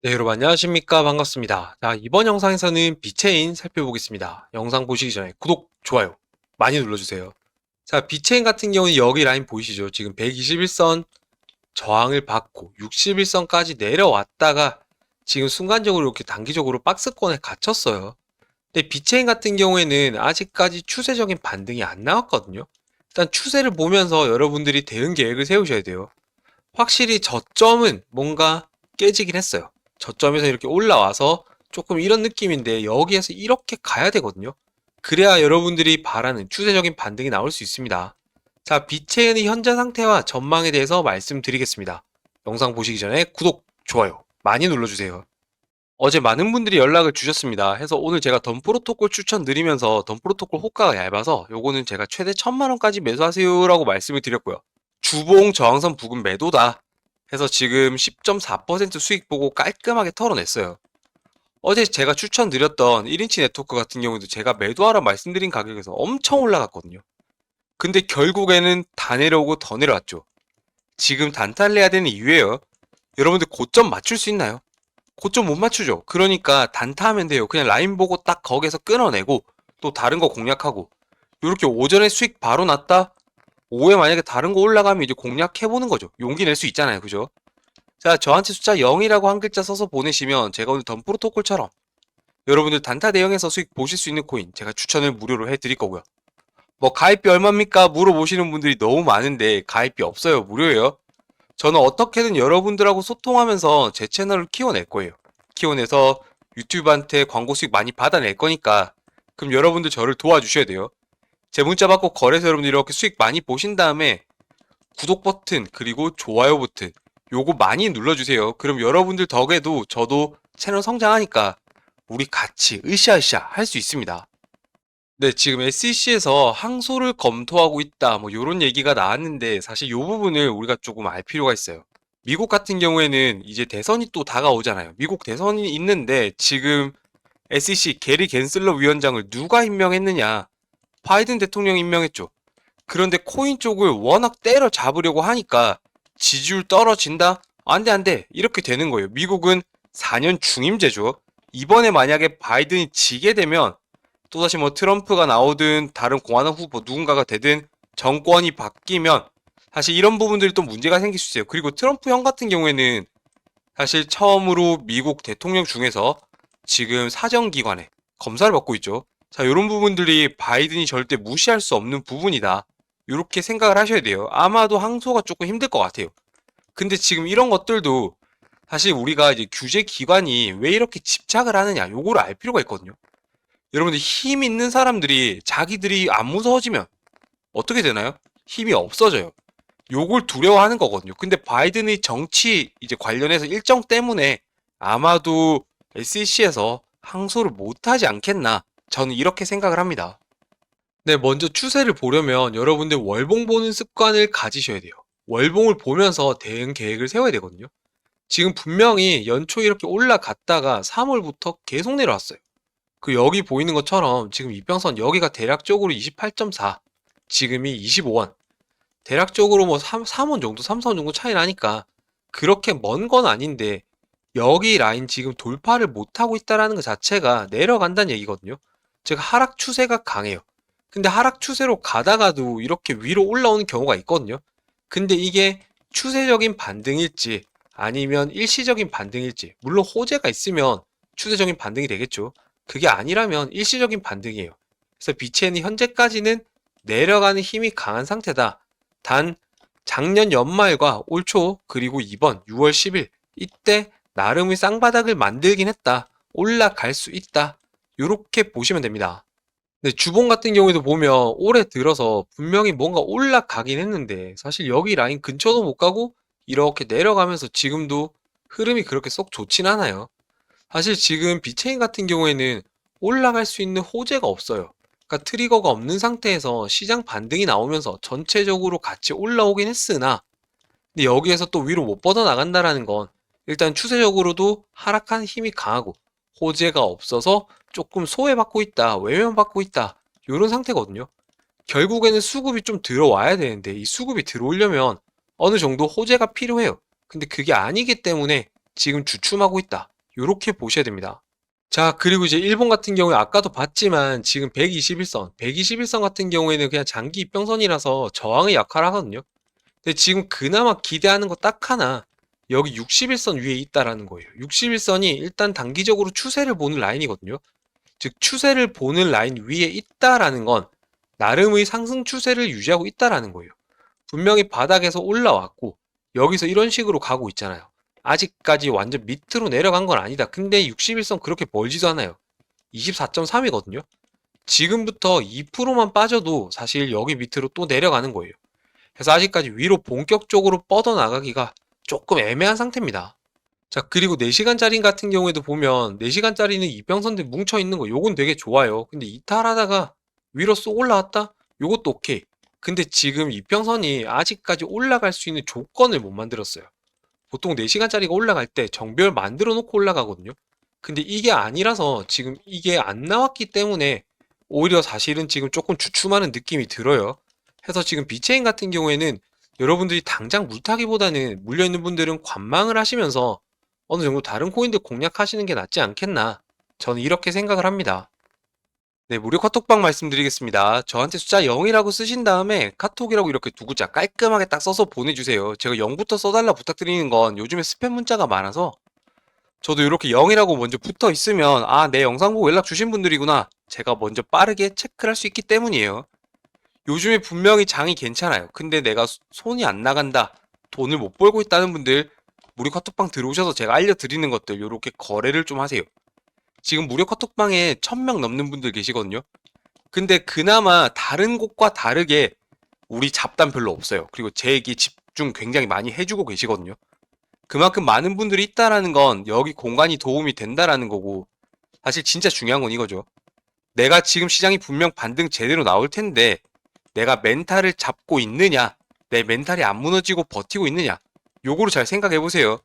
네, 여러분 안녕하십니까? 반갑습니다. 자, 이번 영상에서는 비체인 살펴보겠습니다. 영상 보시기 전에 구독, 좋아요 많이 눌러주세요. 자, 비체인 같은 경우는 여기 라인 보이시죠? 지금 121선 저항을 받고 61선까지 내려왔다가 지금 순간적으로 이렇게 단기적으로 박스권에 갇혔어요. 근데 비체인 같은 경우에는 아직까지 추세적인 반등이 안 나왔거든요. 일단 추세를 보면서 여러분들이 대응 계획을 세우셔야 돼요. 확실히 저점은 뭔가 깨지긴 했어요. 저점에서 이렇게 올라와서 조금 이런 느낌인데 여기에서 이렇게 가야 되거든요. 그래야 여러분들이 바라는 추세적인 반등이 나올 수 있습니다. 자, 비체인의 현재 상태와 전망에 대해서 말씀드리겠습니다. 영상 보시기 전에 구독, 좋아요 많이 눌러주세요. 어제 많은 분들이 연락을 주셨습니다. 해서 오늘 제가 덤 프로토콜 추천드리면서 덤 프로토콜 호가가 얇아서 요거는 제가 최대 천만 원까지 매수하세요라고 말씀을 드렸고요. 주봉 저항선 부근 매도다. 해서 지금 10.4% 수익 보고 깔끔하게 털어냈어요. 어제 제가 추천드렸던 1인치 네트워크 같은 경우도 제가 매도하라 말씀드린 가격에서 엄청 올라갔거든요. 근데 결국에는 다 내려오고 더 내려왔죠. 지금 단타를 해야 되는 이유예요. 여러분들 고점 맞출 수 있나요? 고점 못 맞추죠. 그러니까 단타하면 돼요. 그냥 라인 보고 딱 거기서 끊어내고 또 다른 거 공략하고 이렇게 오전에 수익 바로 났다? 오후에 만약에 다른 거 올라가면 이제 공략해보는 거죠. 용기 낼 수 있잖아요. 그죠? 자, 저한테 숫자 0이라고 한 글자 써서 보내시면 제가 오늘 덤 프로토콜처럼 여러분들 단타 대형에서 수익 보실 수 있는 코인 제가 추천을 무료로 해드릴 거고요. 뭐 가입비 얼마입니까? 물어보시는 분들이 너무 많은데 가입비 없어요. 무료예요. 저는 어떻게든 여러분들하고 소통하면서 제 채널을 키워낼 거예요. 키워내서 유튜브한테 광고 수익 많이 받아낼 거니까 그럼 여러분들 저를 도와주셔야 돼요. 제 문자 받고 거래소 여러분들 이렇게 수익 많이 보신 다음에 구독 버튼 그리고 좋아요 버튼 요거 많이 눌러주세요. 그럼 여러분들 덕에도 저도 채널 성장하니까 우리 같이 으쌰으쌰 할 수 있습니다. 네, 지금 SEC에서 항소를 검토하고 있다, 뭐, 요런 얘기가 나왔는데, 사실 요 부분을 우리가 조금 알 필요가 있어요. 미국 같은 경우에는 이제 대선이 또 다가오잖아요. 미국 대선이 있는데, 지금 SEC 게리 겐슬러 위원장을 누가 임명했느냐? 바이든 대통령이 임명했죠. 그런데 코인 쪽을 워낙 때려 잡으려고 하니까 지지율 떨어진다? 안 돼, 안 돼. 이렇게 되는 거예요. 미국은 4년 중임제죠. 이번에 만약에 바이든이 지게 되면 또다시 뭐 트럼프가 나오든 다른 공화당 후보 누군가가 되든 정권이 바뀌면 사실 이런 부분들이 또 문제가 생길 수 있어요. 그리고 트럼프 형 같은 경우에는 사실 처음으로 미국 대통령 중에서 지금 사정기관에 검사를 받고 있죠. 자, 이런 부분들이 바이든이 절대 무시할 수 없는 부분이다. 이렇게 생각을 하셔야 돼요. 아마도 항소가 조금 힘들 것 같아요. 근데 지금 이런 것들도 사실 우리가 이제 규제 기관이 왜 이렇게 집착을 하느냐, 요거를 알 필요가 있거든요. 여러분들 힘 있는 사람들이 자기들이 안 무서워지면 어떻게 되나요? 힘이 없어져요. 요걸 두려워하는 거거든요. 근데 바이든의 정치 이제 관련해서 일정 때문에 아마도 SEC에서 항소를 못하지 않겠나. 저는 이렇게 생각을 합니다. 네, 먼저 추세를 보려면 여러분들 월봉 보는 습관을 가지셔야 돼요. 월봉을 보면서 대응 계획을 세워야 되거든요. 지금 분명히 연초 이렇게 올라갔다가 3월부터 계속 내려왔어요. 그 여기 보이는 것처럼 지금 이평선 여기가 대략적으로 28.4, 지금이 25원. 대략적으로 뭐 3, 3원 정도, 3, 4원 정도 차이 나니까 그렇게 먼 건 아닌데 여기 라인 지금 돌파를 못하고 있다라는 것 자체가 내려간다는 얘기거든요. 즉 하락 추세가 강해요. 근데 하락 추세로 가다가도 이렇게 위로 올라오는 경우가 있거든요. 근데 이게 추세적인 반등일지 아니면 일시적인 반등일지 물론 호재가 있으면 추세적인 반등이 되겠죠. 그게 아니라면 일시적인 반등이에요. 그래서 비체는 현재까지는 내려가는 힘이 강한 상태다. 단 작년 연말과 올 초 그리고 이번 6월 10일 이때 나름의 쌍바닥을 만들긴 했다. 올라갈 수 있다. 이렇게 보시면 됩니다. 근데 주봉 같은 경우에도 보면 올해 들어서 분명히 뭔가 올라가긴 했는데 사실 여기 라인 근처도 못 가고 이렇게 내려가면서 지금도 흐름이 그렇게 쏙 좋진 않아요. 사실 지금 비체인 같은 경우에는 올라갈 수 있는 호재가 없어요. 그러니까 트리거가 없는 상태에서 시장 반등이 나오면서 전체적으로 같이 올라오긴 했으나 근데 여기에서 또 위로 못 뻗어나간다라는 건 일단 추세적으로도 하락한 힘이 강하고 호재가 없어서 조금 소외받고 있다, 외면받고 있다 이런 상태거든요. 결국에는 수급이 좀 들어와야 되는데 이 수급이 들어오려면 어느 정도 호재가 필요해요. 근데 그게 아니기 때문에 지금 주춤하고 있다. 요렇게 보셔야 됩니다. 자, 그리고 이제 일본 같은 경우에 아까도 봤지만 지금 121선, 121선 같은 경우에는 그냥 장기 입병선이라서 저항이 약하거든요. 근데 지금 그나마 기대하는 거 딱 하나, 여기 61선 위에 있다라는 거예요. 61선이 일단 단기적으로 추세를 보는 라인이거든요. 즉 추세를 보는 라인 위에 있다라는 건 나름의 상승 추세를 유지하고 있다라는 거예요. 분명히 바닥에서 올라왔고 여기서 이런 식으로 가고 있잖아요. 아직까지 완전 밑으로 내려간 건 아니다. 근데 61선 그렇게 멀지도 않아요. 24.3이거든요. 지금부터 2%만 빠져도 사실 여기 밑으로 또 내려가는 거예요. 그래서 아직까지 위로 본격적으로 뻗어나가기가 조금 애매한 상태입니다. 자, 그리고 4시간짜리 같은 경우에도 보면 4시간짜리는 이평선대 뭉쳐 있는 거 요건 되게 좋아요. 근데 이탈하다가 위로 쏙 올라왔다? 요것도 오케이. 근데 지금 이평선이 아직까지 올라갈 수 있는 조건을 못 만들었어요. 보통 4시간짜리가 올라갈 때 정별 만들어 놓고 올라가거든요. 근데 이게 아니라서 지금 이게 안 나왔기 때문에 오히려 사실은 지금 조금 주춤하는 느낌이 들어요. 해서 지금 비체인 같은 경우에는 여러분들이 당장 물타기보다는 물려있는 분들은 관망을 하시면서 어느 정도 다른 코인들 공략하시는 게 낫지 않겠나. 저는 이렇게 생각을 합니다. 네, 무료 카톡방 말씀드리겠습니다. 저한테 숫자 0이라고 쓰신 다음에 카톡이라고 이렇게 두 글자 깔끔하게 딱 써서 보내주세요. 제가 0부터 써달라 부탁드리는 건 요즘에 스팸 문자가 많아서 저도 이렇게 0이라고 먼저 붙어 있으면 아, 내 영상 보고 연락 주신 분들이구나. 제가 먼저 빠르게 체크를 할 수 있기 때문이에요. 요즘에 분명히 장이 괜찮아요. 근데 내가 소- 손이 안 나간다. 돈을 못 벌고 있다는 분들 무료 카톡방 들어오셔서 제가 알려드리는 것들 이렇게 거래를 좀 하세요. 지금 무료 카톡방에 1000명 넘는 분들 계시거든요. 근데 그나마 다른 곳과 다르게 우리 잡담 별로 없어요. 그리고 제 얘기 집중 굉장히 많이 해주고 계시거든요. 그만큼 많은 분들이 있다라는 건 여기 공간이 도움이 된다라는 거고 사실 진짜 중요한 건 이거죠. 내가 지금 시장이 분명 반등 제대로 나올 텐데 내가 멘탈을 잡고 있느냐 내 멘탈이 안 무너지고 버티고 있느냐 요거를 잘 생각해 보세요.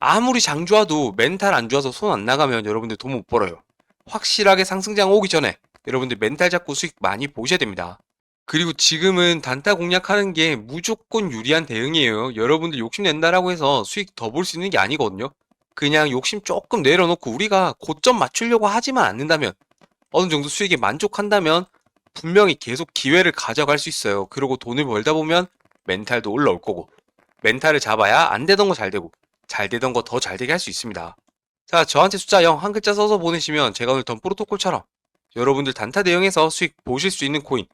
아무리 장 좋아도 멘탈 안 좋아서 손 안 나가면 여러분들 돈 못 벌어요. 확실하게 상승장 오기 전에 여러분들 멘탈 잡고 수익 많이 보셔야 됩니다. 그리고 지금은 단타 공략하는 게 무조건 유리한 대응이에요. 여러분들 욕심 낸다라고 해서 수익 더 볼 수 있는 게 아니거든요. 그냥 욕심 조금 내려놓고 우리가 고점 맞추려고 하지만 않는다면 어느 정도 수익에 만족한다면 분명히 계속 기회를 가져갈 수 있어요. 그리고 돈을 벌다 보면 멘탈도 올라올 거고 멘탈을 잡아야 안 되던 거 잘 되고 잘 되던 거 더 잘 되게 할 수 있습니다. 자, 저한테 숫자 0 한 글자 써서 보내시면 제가 오늘 던 프로토콜처럼 여러분들 단타 대응해서 수익 보실 수 있는 코인,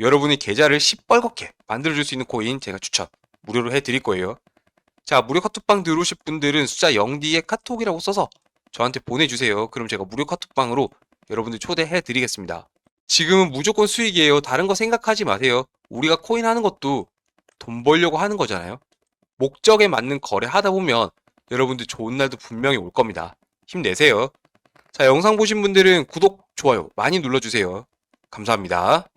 여러분의 계좌를 시뻘겋게 만들어줄 수 있는 코인 제가 추천 무료로 해드릴 거예요. 자, 무료 카톡방 들어오실 분들은 숫자 0 뒤에 카톡이라고 써서 저한테 보내주세요. 그럼 제가 무료 카톡방으로 여러분들 초대해 드리겠습니다. 지금은 무조건 수익이에요. 다른 거 생각하지 마세요. 우리가 코인 하는 것도 돈 벌려고 하는 거잖아요. 목적에 맞는 거래 하다 보면 여러분들 좋은 날도 분명히 올 겁니다. 힘내세요. 자, 영상 보신 분들은 구독, 좋아요 많이 눌러주세요. 감사합니다.